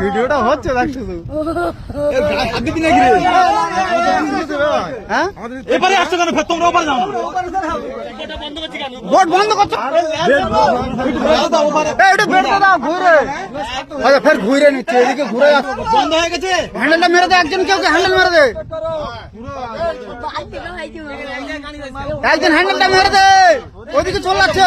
ভিডিওটা হচ্ছে হ্যাঁ এবারে আসছো কেন ফের তোমরা ওপারে যাও ভোট বন্ধ করছ আচ্ছা ফের ঘুরে নিচ্ছে এদিকে ঘুরে বন্ধ হয়ে গেছে হ্যান্ডেলটা মেরে দে একজন কেউ হ্যান্ডেল মেরে দে একজন হ্যান্ডেলটা মেরে দে ওদিকে চলে যাচ্ছে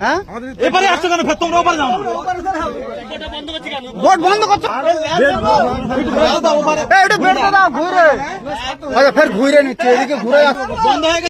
হ্যাঁ? এবারে আসছো কেন? ফের তোমরা ওপারে যাও। বোট বন্ধ করছ? এটা বের দাও ঘুরে আচ্ছা ফের ঘুরে নিচ্ছে এদিকে ঘুরে বন্ধ হয়ে